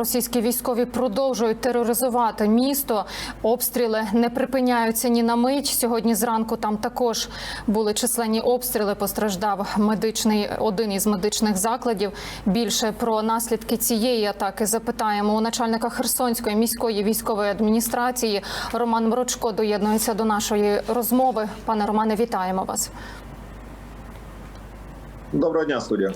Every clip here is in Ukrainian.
Російські військові продовжують тероризувати місто. Обстріли не припиняються ні на мить. Сьогодні зранку там також були численні обстріли. Постраждав медичний один із медичних закладів. Більше про наслідки цієї атаки запитаємо у начальника Херсонської міської військової адміністрації. Роман Мрочко доєднується до нашої розмови. Пане Романе, вітаємо вас. Доброго дня, студія.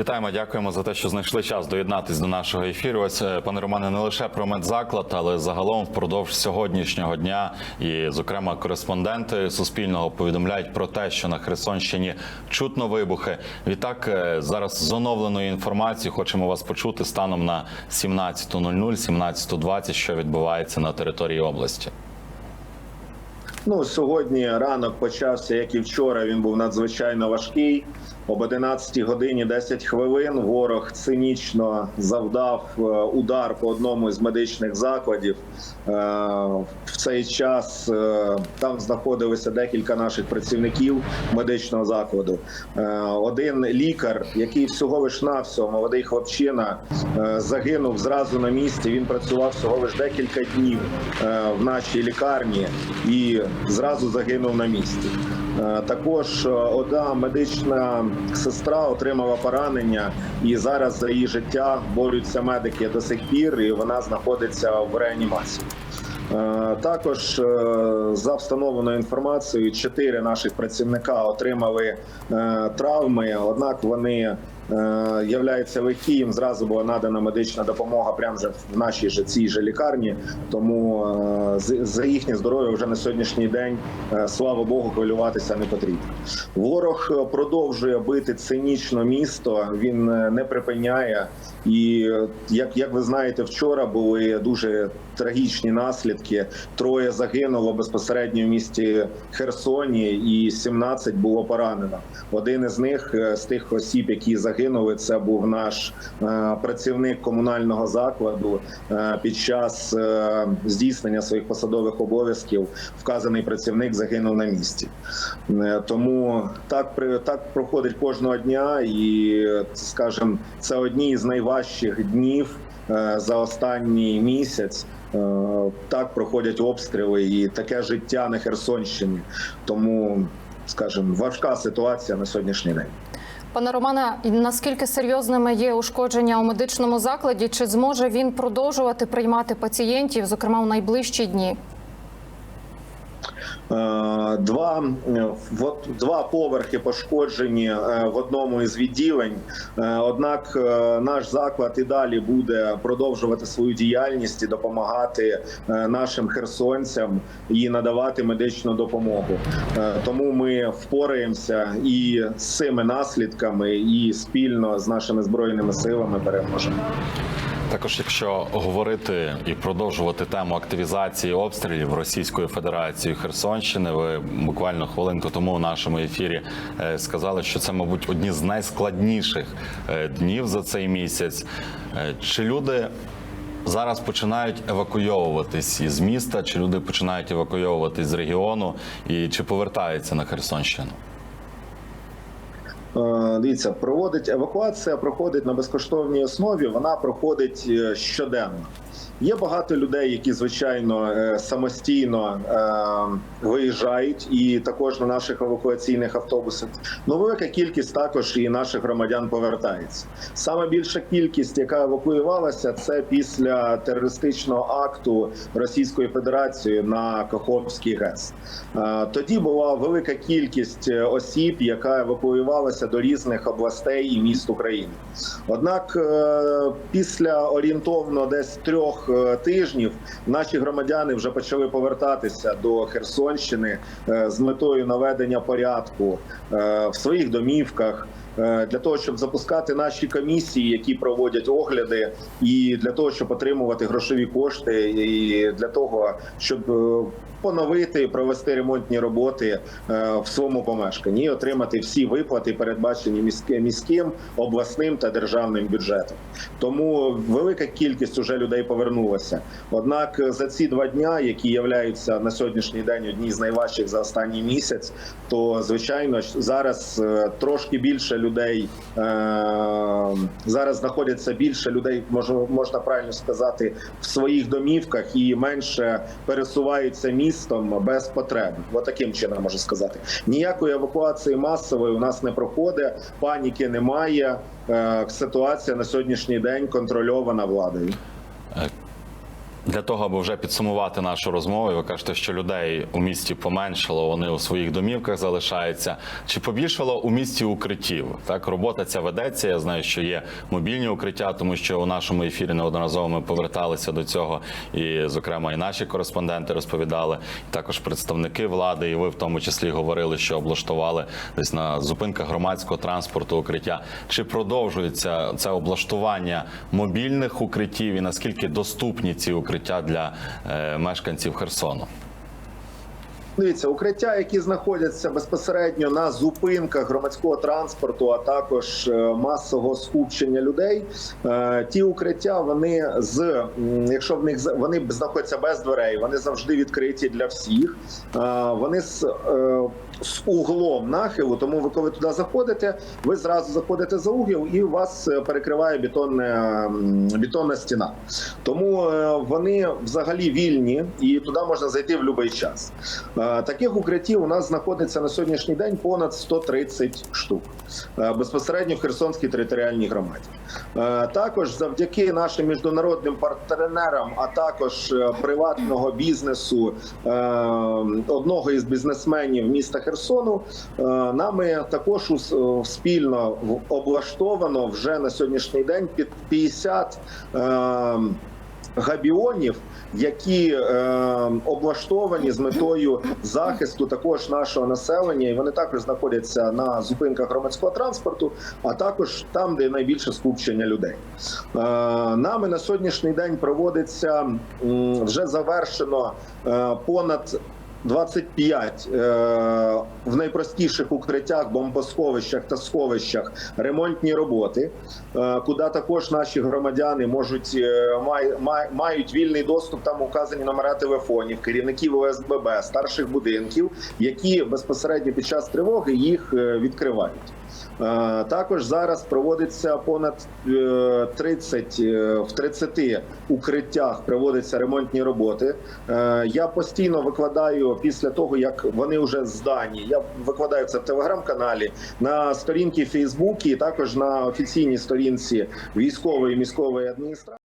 Вітаємо, дякуємо за те, що знайшли час доєднатись до нашого ефіру. Ось е, пане Романе, не лише про медзаклад, але загалом впродовж сьогоднішнього дня, і, зокрема, кореспонденти Суспільного повідомляють про те, що на Херсонщині чутно вибухи. Відтак, е, зараз з оновленою інформацією хочемо вас почути станом на 17.00, 17.20, що відбувається на території області. Ну сьогодні ранок почався, як і вчора. Він був надзвичайно важкий. Об 11 годині 10 хвилин ворог цинічно завдав е, удар по одному з медичних закладів. Е, В цей час е, там знаходилися декілька наших працівників медичного закладу. Один лікар, який всього лиш навсього молодий хлопчина, загинув зразу на місці. Він працював всього лиш декілька днів в нашій лікарні і зразу загинув на місці. Е, Також е, одна медична сестра отримала поранення, і зараз за її життя борються медики до сих пір, і вона знаходиться в реанімації. Е, Також за встановленою інформацією, чотири наших працівника отримали травми однак вони е, являються легкі. Їм зразу була надана медична допомога прямо вже в нашій же цій же лікарні. Тому е, за їхнє здоров'я вже на сьогоднішній день, е, слава Богу, хвилюватися не потрібно. Ворог продовжує бити цинічно місто. Він не припиняє. І як, як ви знаєте, вчора були дуже трагічні наслідки. Троє загинуло безпосередньо в місті Херсоні, і 17 було поранено. Один із них з тих осіб, які загинули, це був наш е, працівник комунального закладу. Е, Під час е, здійснення своїх посадових обов'язків вказаний працівник загинув на місці. Тому так при так проходить кожного дня, і скажімо, це одні з найважчих днів за останній місяць. Так проходять обстріли і таке життя на Херсонщині. Тому, скажімо, важка ситуація на сьогоднішній день. Пане Романе, наскільки серйозними є ушкодження у медичному закладі? Чи зможе він продовжувати приймати пацієнтів, зокрема у найближчі дні? Е, Два, е, два поверхи пошкоджені е, в одному із відділень. Однак наш заклад і далі буде продовжувати свою діяльність і допомагати нашим херсонцям і надавати медичну допомогу. Тому ми впораємося і з цими наслідками, і спільно з нашими збройними силами переможемо. Також, якщо говорити і продовжувати тему активізації обстрілів Російською Федерацією Херсонщини, ви буквально хвилинку тому у нашому ефірі е, сказали, що це, мабуть, одні з найскладніших е, днів за цей місяць. Е, Чи люди зараз починають евакуйовуватись із міста, чи люди починають евакуйовуватись з регіону, і чи повертаються на Херсонщину? Дивіться, проводить евакуація, проходить на безкоштовній основі. Вона проходить щоденно. Є багато людей, які звичайно е, самостійно е, виїжджають, і також на наших евакуаційних автобусах. Ну, велика кількість також і наших громадян повертається. Саме більша кількість, яка евакуювалася, це після терористичного акту Російської Федерації на Каховський ГЕС. Е, Тоді була велика кількість е, осіб, яка евакуювалася до різних областей і міст України. Однак, е, після орієнтовно десь трьох е, тижнів наші громадяни вже почали повертатися до Херсонщини е, з метою наведення порядку е, в своїх домівках. Для того щоб запускати наші комісії, які проводять огляди, і для того, щоб отримувати грошові кошти, і для того, щоб поновити провести ремонтні роботи е, в своєму помешканні і отримати всі виплати, передбачені міським, міським, обласним та державним бюджетом. Тому велика кількість уже людей повернулася. Однак за ці два дня, які являються на сьогоднішній день одні з найважчих за останній місяць, то звичайно зараз е, трошки більше людей е, зараз знаходяться більше людей, можна правильно сказати, в своїх домівках і менше пересуваються містом без потреби. От таким чином можу сказати. Ніякої евакуації масової у нас не проходить, паніки немає. Е, Ситуація на сьогоднішній день контрольована владою. Для того, аби вже підсумувати нашу розмову, ви кажете, що людей у місті поменшало, вони у своїх домівках залишаються. Чи побільшало у місті укриттів? Так, робота ця ведеться. Я знаю, що є мобільні укриття, тому що у нашому ефірі неодноразово ми поверталися до цього, і, зокрема, і наші кореспонденти розповідали, і також представники влади, і ви в тому числі говорили, що облаштували десь на зупинках громадського транспорту укриття. Чи продовжується це облаштування мобільних укриттів і наскільки доступні ці укриття для е, мешканців Херсону? Дивіться, укриття, які знаходяться безпосередньо на зупинках громадського транспорту, а також е, масового скупчення людей. е, Ті укриття, вони з якщо в них вони знаходяться без дверей, вони завжди відкриті для всіх. Вони з, з углом нахилу, тому ви коли туди заходите, ви зразу заходите за угіл і вас е, перекриває бетонне, бетонна стіна. Тому е, вони взагалі вільні і туди можна зайти в будь-який час. Е, Таких укриттів у нас знаходиться на сьогоднішній день понад 130 штук безпосередньо в Херсонській територіальній громаді. Також завдяки нашим міжнародним партнерам, а також приватного бізнесу одного із бізнесменів міста Херсону, е, нами також е, спільно облаштовано вже на сьогоднішній день під 50 е, габіонів, які облаштовані з метою захисту також нашого населення, і вони також знаходяться на зупинках громадського транспорту, а також там, де найбільше скупчення людей. Нами на сьогоднішній день проводиться вже завершено понад 25 е, в найпростіших укриттях, бомбосховищах та сховищах ремонтні роботи, е, куди також наші громадяни можуть е, май, май, мають вільний доступ. Там указані номера телефонів, керівників ОСББ, старших будинків, які безпосередньо під час тривоги їх е, відкривають. Е, Також зараз проводиться понад е, 30, е, в 30 укриттях проводяться ремонтні роботи. Е, Я постійно викладаю після того, як вони вже здані. Я викладаю це в телеграм-каналі на сторінки Фейсбуці, також на офіційній сторінці військової міськової адміністрації.